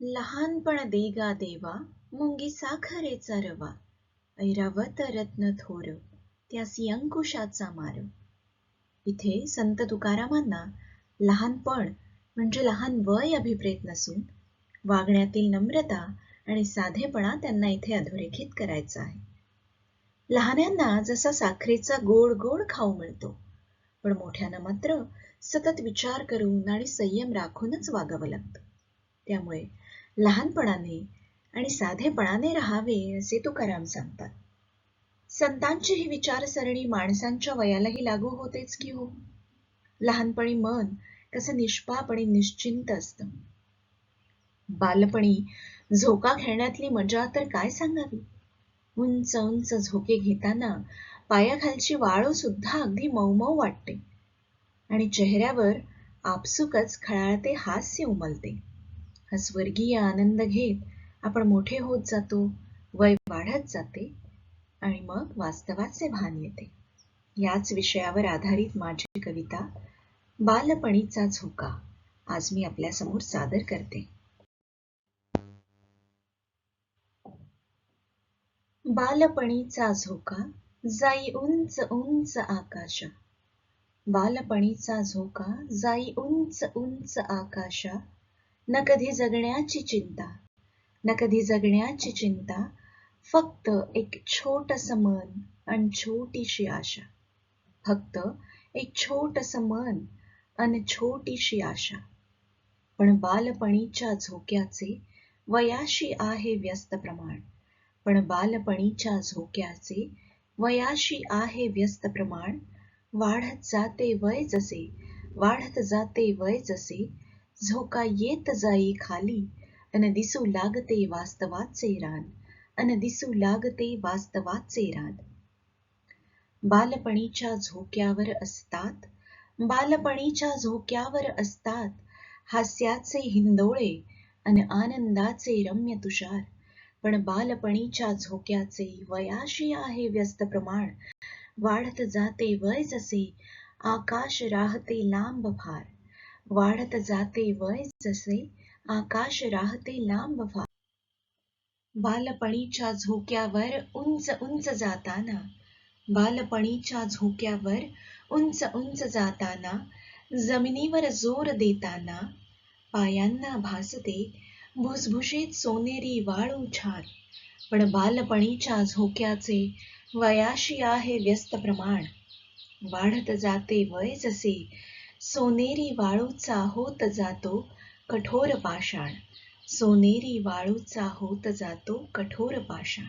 लहानपण देगा देवा मुंगी साखरेचा रवा. ऐरावत रत्न थोर त्यासी अंकुशाचा मार. इथे संत तुकारामांना लहानपण म्हणजे लहान वय अभिप्रेत नसून वागण्यातील नम्रता आणि साधेपणा त्यांना इथे अधोरेखित करायचा आहे. लहान्यांना जसा साखरेचा गोड गोड खाऊ मिळतो पण मोठ्यांना मात्र सतत विचार करून आणि संयम राखूनच वागावं लागतं. त्यामुळे लहानपणाने आणि साधेपणाने राहावे असे तुकाराम सांगतात. संतांची ही विचारसरणी माणसांच्या वयालाही लागू होतेच की हो? लहानपणी मन कसं निष्पाप आणि निश्चिंत असतं? बालपणी झोका खेळण्यातली मजा तर काय सांगावी? उंच उंच झोके घेताना पायाखालची वाळू सुद्धा अगदी मऊ वाटते आणि चेहऱ्यावर आपसुकच खळाळते हास्य उमलते. हा स्वर्गीय आनंद घेत आपण मोठे होत जातो वय वाढत जाते आणि मग वास्तवाचे भान येते. याच विषयावर आधारित माझी कविता बालपणीचा झोका. आज मी आपल्यासमोर सादर करते. बालपणीचा झोका जाई उंच उंच आकाशा. बालपणीचा झोका जाई उंच उंच आकाशा. न कधी जगण्याची चिंता न कधी जगण्याची चिंता फक्त एक छोटस मन आणि छोटीशी आशा. फक्त एक छोटस मन आणि छोटीशी आशा. पण बालपणीच्या झोक्याचे वयाशी आहे व्यस्त प्रमाण. पण बालपणीच्या झोक्याचे वयाशी आहे व्यस्त प्रमाण. वाढत जाते वय जसे वाढत जाते वय जसे झोका येत जाई खाली अन दिसू लागते वास्तवाचे रान अन दिसू लागते वास्तवाचे रान बालपणीच्या झोक्यावर असतात बालपणीच्या झोक्यावर असतात हास्याचे हिंदोळे अन आनंदाचे रम्य तुषार. पण बालपणीच्या झोक्याचे वयाशी आहे व्यस्त प्रमाण वाढत जाते वय जसे आकाश राहते लांब फार वाढत जाते वय जसे आकाश राहते लांब फार बालपणीच्या झोक्यावर उंच उंच जाताना. बालपणीच्या झोक्यावर उंच उंच जाताना जमिनीवर जोर देताना. पायांना भासते भुसभुशीत सोनेरी वाळू छान. पण बालपणीच्या झोक्याचे वयाशी आहे व्यस्त प्रमाण. वाढत जाते वय जसे सोनेरी वाळूचा होत जातो कठोर पाषाण. सोनेरी वाळूचा होत जातो कठोर पाषाण.